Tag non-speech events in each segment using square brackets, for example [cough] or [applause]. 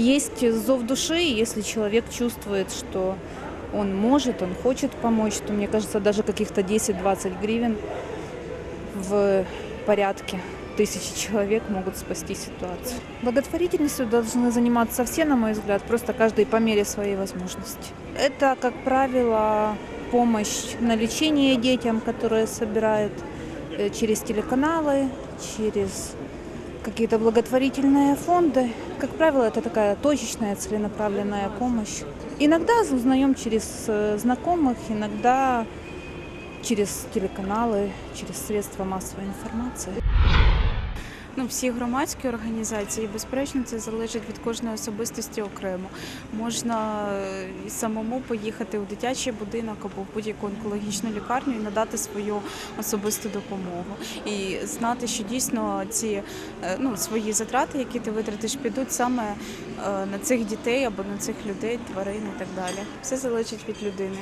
есть зов души, и если человек чувствует, что он может, он хочет помочь, то, мне кажется, даже каких-то 10-20 гривен в порядке тысячи человек могут спасти ситуацию. Благотворительностью должны заниматься все, на мой взгляд, просто каждый по мере своей возможности. Это, как правило, помощь на лечение детям, которые собирают э, через телеканалы, через какие-то благотворительные фонды. Как правило, это такая точечная, целенаправленная помощь. Иногда узнаем через э, знакомых, иногда через телеканалы, через средства массовой информации. Ну, всі громадські організації, безперечно, це залежить від кожної особистості окремо. Можна е, самому поїхати у дитячий будинок або в будь-яку онкологічну лікарню і надати свою особисту допомогу. І знати, що дійсно ці е, ну, свої затрати, які ти витратиш, підуть саме е, на цих дітей або на цих людей, тварин і так далі. Все залежить від людини.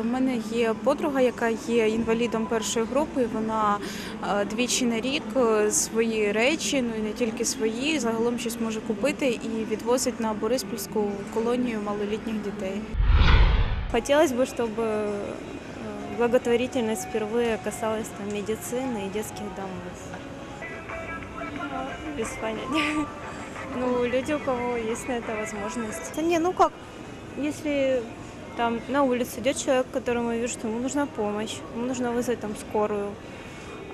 У мене є подруга, яка є інвалідом першої групи. Вона двічі на рік свої речі, ну і не тільки свої, загалом щось може купити і відвозить на Бориспільську колонію малолітніх дітей. Хотелось бы, чтобы э, благотворительность впервые касалась там, медицины и детских домов. Без понятия. Ну, люди, у кого есть на это возможность. Да не, ну как, если там на улице идет человек, которому я вижу, что ему нужна помощь, ему нужно вызвать там скорую,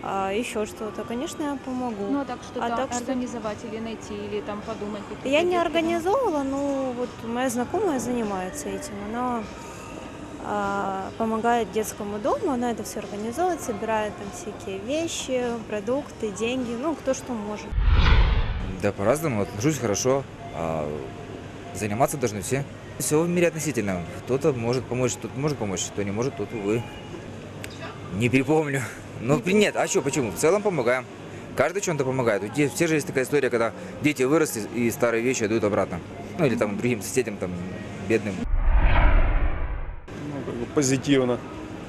а еще что-то, конечно, я помогу. Ну а так что-то А так что- организовать или найти, или там подумать. какие-то Я не организовывала, но вот моя знакомая занимается этим. Она а, помогает детскому дому, она это все организовывает, собирает там всякие вещи, продукты, деньги, ну, кто что может. Да, по-разному. Отношусь хорошо. А заниматься должны все. Все в мире относительно. Кто-то может помочь, кто-то может помочь, кто не может, тот, увы. Не припомню. Ну, нет, а что, почему? В целом помогаем. Каждый чем-то помогает. У все же есть такая история, когда дети выросли и старые вещи отдают обратно. Ну, или там другим соседям, там, бедным. ну, как бы позитивно.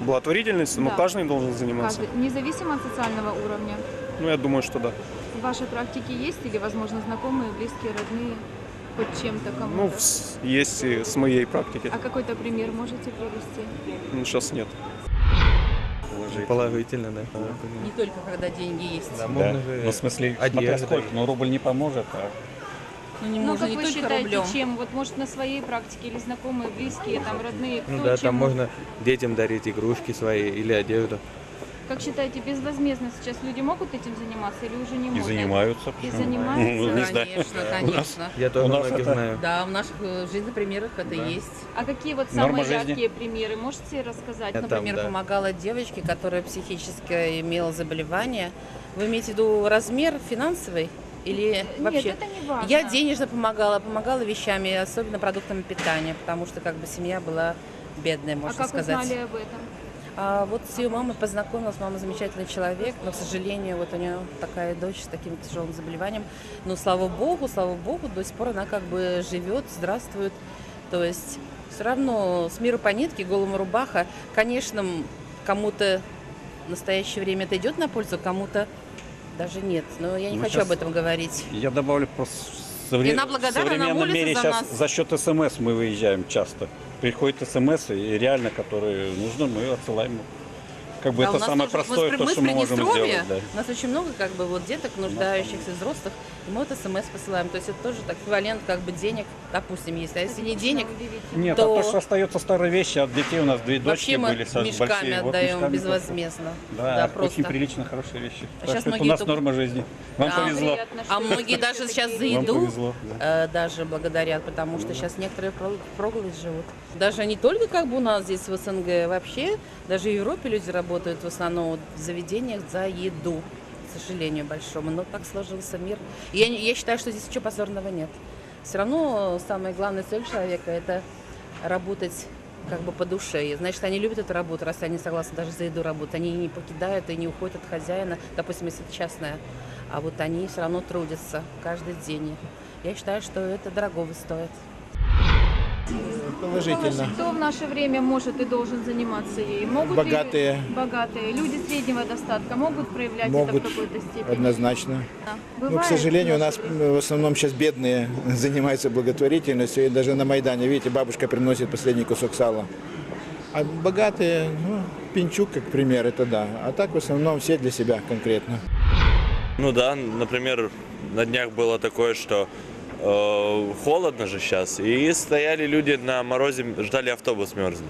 Благотворительностью, Да. ну, каждый должен заниматься. Каждый- независимо от социального уровня. Ну, я думаю, что да. В вашей практике есть или, возможно, знакомые, близкие, родные, хоть чем-то кому-то? Ну, есть и с моей практики. А какой-то пример можете привести? Ну, сейчас нет. Положительно, да. Не только когда деньги есть. Да, Да. же Ну, в смысле, смотря сколько, ну, рубль не поможет, а Ну, не Ну, как не вы считаете, рублем. чем? Вот, может, на своей практике или знакомые, близкие, там, родные, кто Ну да, чем там можно детям дарить игрушки свои или одежду. Как считаете, безвозмездно сейчас люди могут этим заниматься или уже не и могут? занимаются. И почему? занимаются? Ну, не знаю. Конечно, У нас конечно. Я тоже У нас многих это- знаю. Да, в наших э, жизненных примерах это Да. есть. А какие вот Норма самые жизни. яркие примеры? Можете рассказать? Это- Например, да. помогала девочке, которая психически имела заболевание. Вы имеете в виду размер финансовый или вообще? Нет, это не важно. Я денежно помогала, помогала вещами, особенно продуктами питания, потому что как бы семья была бедная, А можно как сказать. узнали об этом? А вот с ее мамой познакомилась, мама замечательный человек, но, к сожалению, вот у нее такая дочь с таким тяжелым заболеванием. Но слава богу, слава богу, до сих пор она как бы живет, здравствует. То есть все равно с миру по нитке, голому рубаха. Конечно, кому-то в настоящее время это идет на пользу, кому-то даже нет. Но я не Ну, хочу об этом говорить. Я добавлю просто совре- И она благодарна современном молится мире за сейчас нас. за счет СМС мы выезжаем часто. Приходят СМС, и реально, которые нужно, мы отсылаем. Как бы у это самое тоже- простое, мы, то, мы что мы можем сделать. Да. У нас очень много как бы вот деток, нуждающихся, взрослых, и мы вот смс посылаем. То есть это тоже так эквивалент как бы денег, допустим, если. А если не денег, Нет, то- а то, что остается старые вещи, от детей у нас две дочки вообще были со- мешками большие. вот отдаем мешками безвозмездно. Да, Да, очень просто. прилично, хорошие вещи. А так что это у нас только- норма жизни. Вам Да. повезло. А многие даже сейчас за еду повезло. да. э, даже благодарят, потому что сейчас некоторые про- проголодь живут. Даже не только как бы у нас здесь в СНГ, вообще даже в Европе люди работают в основном вот в заведениях за еду, сожалению большому. Но так сложился мир. Я, я считаю, что здесь ничего позорного нет. Все равно самая главная цель человека – это работать как бы по душе. Значит, они любят эту работу, раз они согласны даже за еду работать. Они не покидают и не уходят от хозяина, допустим, если это частная. А вот они все равно трудятся каждый день. Я считаю, что это дорого стоит. Положительно. Кто в наше время может и должен заниматься ей? Могут Богатые. Ли, богатые. Люди среднего достатка могут проявлять Могут. это в какой-то степени? Однозначно. Да. Но, к Бывает сожалению, у нас время? в основном сейчас бедные [laughs] занимаются благотворительностью. И даже на Майдане, видите, бабушка приносит последний кусок сала. А богатые, ну, Пинчук, как пример, это да. А так в основном все для себя конкретно. Ну да, например, на днях было такое, что холодно же сейчас, и стояли люди на морозе, ждали автобус мерзнет.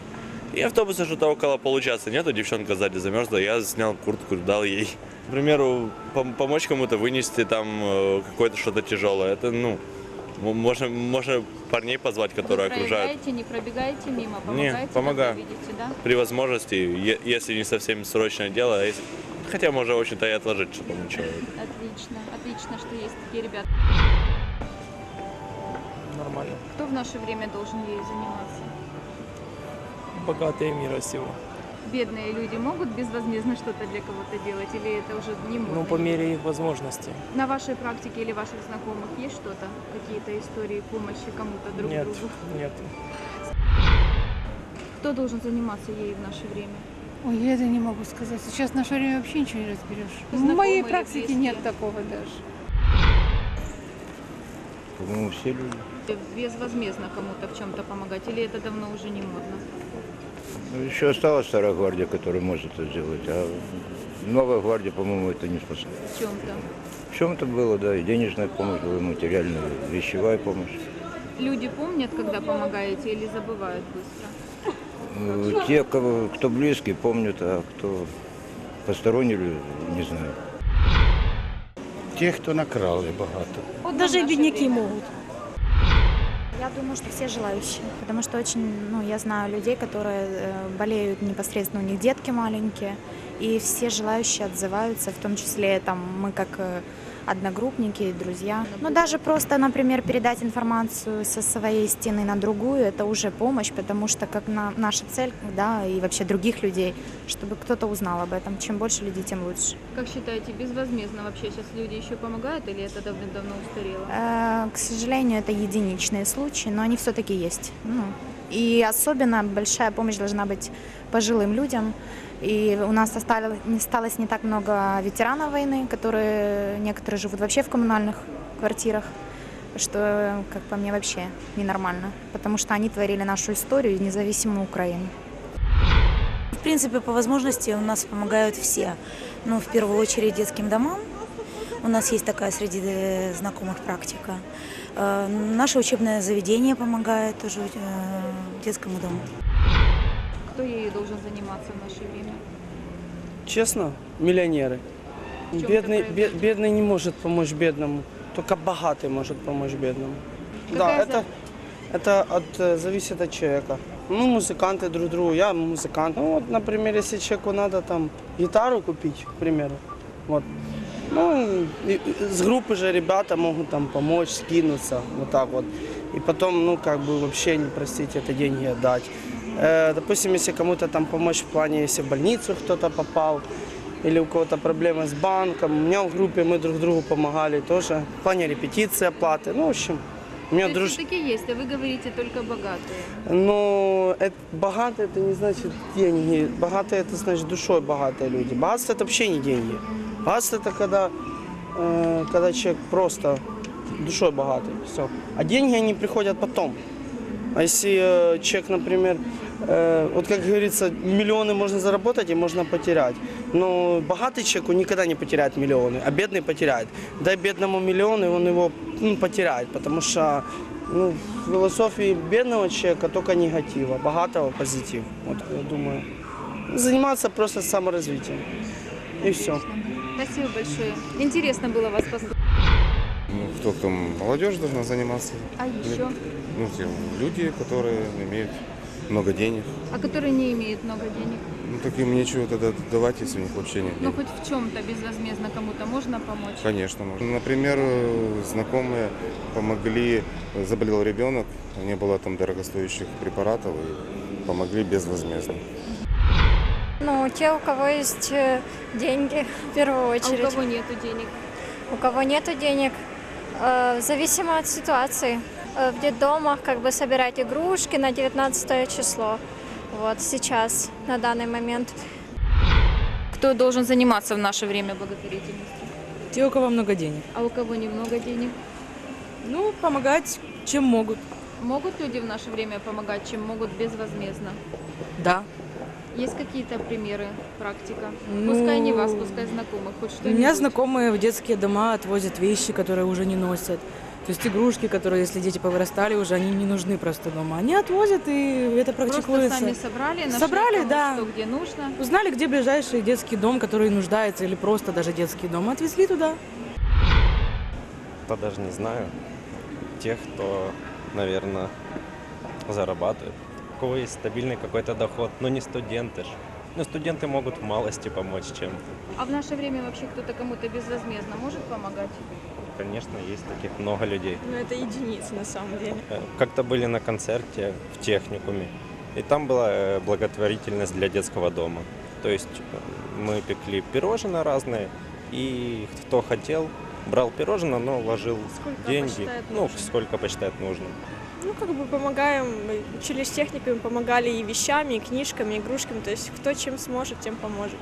И автобуса что-то около получаса нету, девчонка сзади замерзла, я снял куртку, дал ей. К примеру, пом- помочь кому-то вынести там э, какое-то что-то тяжелое, это, ну, можно, можно парней позвать, которые Вы окружают. не пробегаете мимо, помогаете, помогаю. когда видите, да? При возможности, если не совсем срочное дело, а если- хотя можно, общем-то, и отложить, что там ничего. Отлично, отлично, что есть такие ребята. Нормально. Кто в наше время должен ей заниматься? Богатые мира всего. Бедные люди могут безвозмездно что-то для кого-то делать, или это уже не модно? Ну, по мере их возможностей. На вашей практике или ваших знакомых есть что-то? Какие-то истории помощи кому-то друг Нет, другу? нет. Кто должен заниматься ей в наше время? Ой, я это не могу сказать. Сейчас в наше время вообще ничего не разберешь. В Знакомые моей или практике близкие? нет такого даже. По-моему, все люди. Безвозмездно кому-то в чем-то помогать, или это давно уже не модно? Еще осталась старая гвардия, которая может это сделать. А новая гвардия, по-моему, это не способна. В чем-то. В чем-то было, да, и денежная помощь была, и материальная, вещевая помощь. Люди помнят, когда помогаете, или забывают быстро? Э, Те, кто близкий, помнят, а кто посторонние, люди, не знаю. Тех, хто накрали багато. Вот даже бедняки могут. Я думаю, что все желающие, потому что очень, ну, я знаю людей, которые э, болеют непосредственно, у них детки маленькие, и все желающие отзываются, в том числе там мы как э, одногруппники, друзья. Ну, даже просто, например, передать информацию со своей стены на другую, это уже помощь, потому что как на, наша цель, да, и вообще других людей, чтобы кто-то узнал об этом. Чем больше людей, тем лучше. Как считаете, безвозмездно вообще сейчас люди еще помогают, или это давно-давно устарело? Э, К сожалению, это единичные случаи, но они все-таки есть. Ну, и особенно большая помощь должна быть пожилым людям. И у нас осталось, осталось не так много ветеранов войны, которые некоторые живут вообще в коммунальных квартирах, что, как по мне, вообще ненормально, потому что они творили нашу историю и независимую Украину. В принципе, по возможности у нас помогают все. Ну, в первую очередь детским домам. У нас есть такая среди э, знакомых практика. Э, Наше учебное заведение помогает тоже э, детскому дому. Кто ею должен заниматься в наше время? Честно, миллионеры. Бедный, это бе- бедный не может помочь бедному, только богатый может помочь бедному. Какая да, это, это от, э, зависит от человека. Ну, музыканты друг другу, я музыкант. Ну, вот, например, если человеку надо там гитару купить, к примеру, вот, ну, с группы же ребята могут там помочь, скинуться, вот так вот. И потом, ну, как бы вообще не простить это деньги отдать. Э, допустим, если кому-то там помочь в плане, если в больницу кто-то попал, или у кого-то проблемы с банком. У меня в группе мы друг другу помогали тоже. В плане репетиции, оплаты. Ну, в общем, у меня друж... есть все-таки есть, а вы говорите только богатые. Но это, богатые это не значит деньги. Богатые это значит душой богатые люди. Богатство это вообще не деньги. Богатство это когда, э, когда человек просто душой богатый. Все. А деньги они приходят потом. А если э, человек, например, э, вот как говорится, миллионы можно заработать и можно потерять. Но богатый человек он никогда не потеряет миллионы, а бедный потеряет. Дай бедному миллион, и он его ну, потеряет, потому что ну, в философии бедного человека только негатива, богатого позитив. Вот я думаю. Заниматься просто саморазвитием. И все. Спасибо большое. Интересно было вас послушать. Ну, кто там, молодежь должна заниматься. А еще? Ну, люди, которые имеют много денег. А которые не имеют много денег? Ну, так им нечего тогда давать, если у них вообще нет Ну, хоть в чем-то безвозмездно кому-то можно помочь? Конечно, можно. Например, знакомые помогли, заболел ребенок, не было там дорогостоящих препаратов, и помогли безвозмездно. Ну, те, у кого есть э, деньги, [laughs] в первую очередь. А у кого нету денег? У кого нету денег, э, зависимо от ситуации. э, в детдомах как бы собирать игрушки на 19 число. Вот сейчас, на данный момент. Кто должен заниматься в наше время благотворительностью? Те, у кого много денег. А у кого немного денег? Ну, помогать, чем могут. Могут люди в наше время помогать, чем могут безвозмездно? Да. Есть какие-то примеры, практика? Ну, Пускай не вас, пускай знакомых, хоть У что-нибудь. меня знакомые в детские дома отвозят вещи, которые уже не носят. То есть игрушки, которые, если дети повырастали, уже они не нужны просто дома. Они отвозят, и это Просто практикуется. сами собрали, нашли Собрали, кому да. что где нужно. Узнали, где ближайший детский дом, который нуждается, или просто даже детский дом, отвезли туда. Да даже не знаю. Тех, кто, наверное, зарабатывает. Кого есть стабильный какой-то доход, но не студенты ж. Ну, студенты могут в малости помочь чем-то. А в наше время вообще кто-то кому-то безвозмездно может помогать? Конечно, есть таких много людей. Но это единицы на самом деле. Э, Как-то были на концерте в техникуме, и там была э, благотворительность для детского дома. То есть э, мы пекли пирожные разные, и кто хотел, брал пирожное, но вложил Сколько деньги, ну, сколько посчитает нужным. Ну, как бы помогаем, мы учились техниками, помогали и вещами, и книжками, и игрушками. То есть кто чем сможет, тем поможет.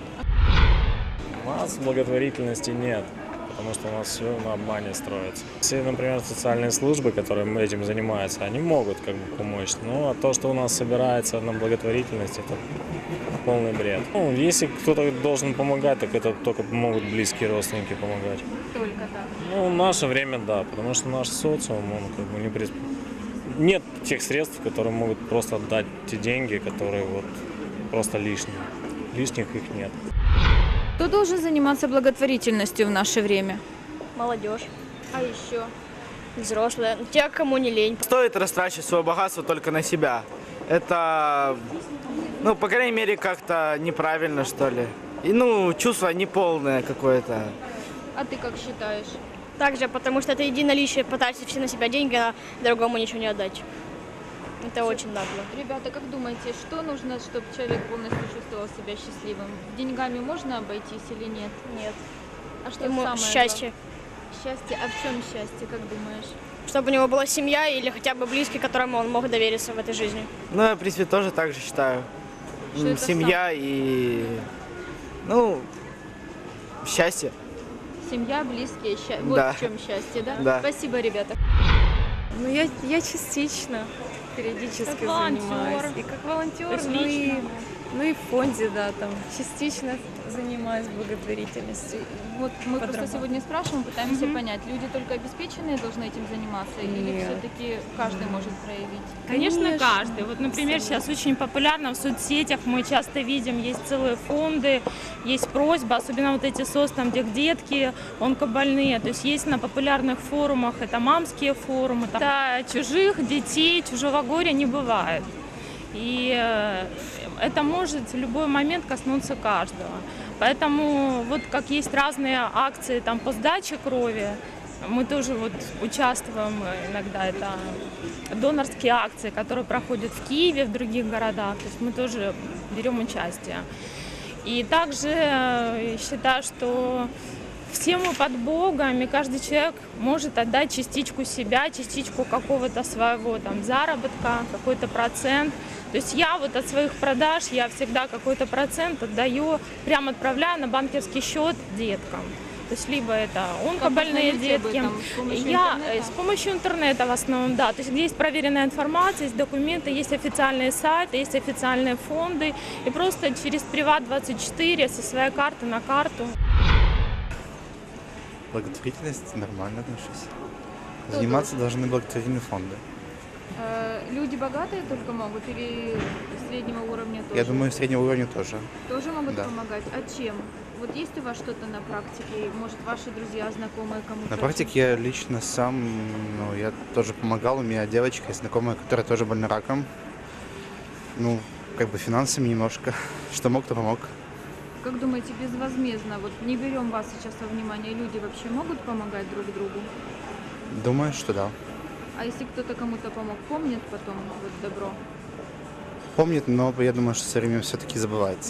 У нас благотворительности нет, потому что у нас все на обмане строится. Все, например, социальные службы, которые этим занимаются, они могут как бы помочь. Но а то, что у нас собирается на благотворительность, это полный бред. Ну, если кто-то должен помогать, так это только могут близкие родственники помогать. Только так. Ну, в наше время да, потому что наш социум, он как бы не присп... Нет тех средств, которые могут просто отдать те деньги, которые вот просто лишние. Лишних их нет. Кто должен заниматься благотворительностью в наше время? Молодежь, А еще? взрослые, те, кому не лень. Стоит растрачивать свое богатство только на себя. Это, ну, по крайней мере, как-то неправильно, что ли. И, ну, чувство неполное какое-то. А ты как считаешь? Также, потому что это единоличие, потратить все на себя деньги, а другому ничего не отдать. Это очень нагло. Ребята, как думаете, что нужно, чтобы человек полностью чувствовал себя счастливым? Деньгами можно обойтись или нет? Нет. А что Ему самое счастье. главное? Счастье. А в чем счастье, как думаешь? Чтобы у него была семья или хотя бы близкий, которому он мог довериться в этой жизни. Ну, я, в принципе, тоже так же считаю. Что Семья и, ну, счастье. Семья, близкие. Вот Да. в чем счастье, да? Да. Спасибо, ребята. Ну, я, я частично периодически Как волонтер. занимаюсь. И как волонтер, есть ну и? Ну и в фонде, да, там частично занимаюсь благотворительностью. Вот мы просто Подрабатываю. сегодня спрашиваем, пытаемся Мгм. понять, люди только обеспеченные должны этим заниматься или Нет. все-таки каждый может проявить? Конечно, Конечно. каждый. Вот, например, сейчас очень популярно в соцсетях, мы часто видим, есть целые фонды, есть просьба, особенно вот эти СОС, там, где детки онкобольные. То есть есть на популярных форумах, это мамские форумы. Там, да, чужих детей, чужого горя не бывает. И э, это может в любой момент коснуться каждого. Поэтому вот как есть разные акции там, по сдаче крови, мы тоже вот участвуем иногда, это донорские акции, которые проходят в Киеве, в других городах, то есть мы тоже берем участие. И также э, считаю, что все мы под Богом, и каждый человек может отдать частичку себя, частичку какого-то своего там заработка, какой-то процент. То есть я вот от своих продаж, я всегда какой-то процент отдаю, прям отправляю на банковский счет деткам. То есть либо это онкобольные детки. этом? С я интернета? э, с помощью интернета в основном, да. То есть где есть проверенная информация, есть документы, есть официальные сайты, есть официальные фонды. И просто через Приват24 со своей карты на карту. Благотворительность нормально отношусь. Заниматься должны благотворительные фонды. Э, Люди богатые только могут или среднего уровня тоже? Я думаю, среднего уровня тоже. Тоже могут Да. помогать? А чем? Вот есть у вас что-то на практике? Может, ваши друзья, знакомые кому-то? На практике я лично сам, ну, я тоже помогал. У меня девочка есть знакомая, которая тоже больна раком. Ну, как бы финансами немножко. [laughs] Что мог, то помог. Как думаете, безвозмездно, вот не берем вас сейчас во внимание, люди вообще могут помогать друг другу? Думаю, что да. А если кто-то кому-то помог, помнит потом вот добро? Помнит, но я думаю, что со временем все-таки забывается.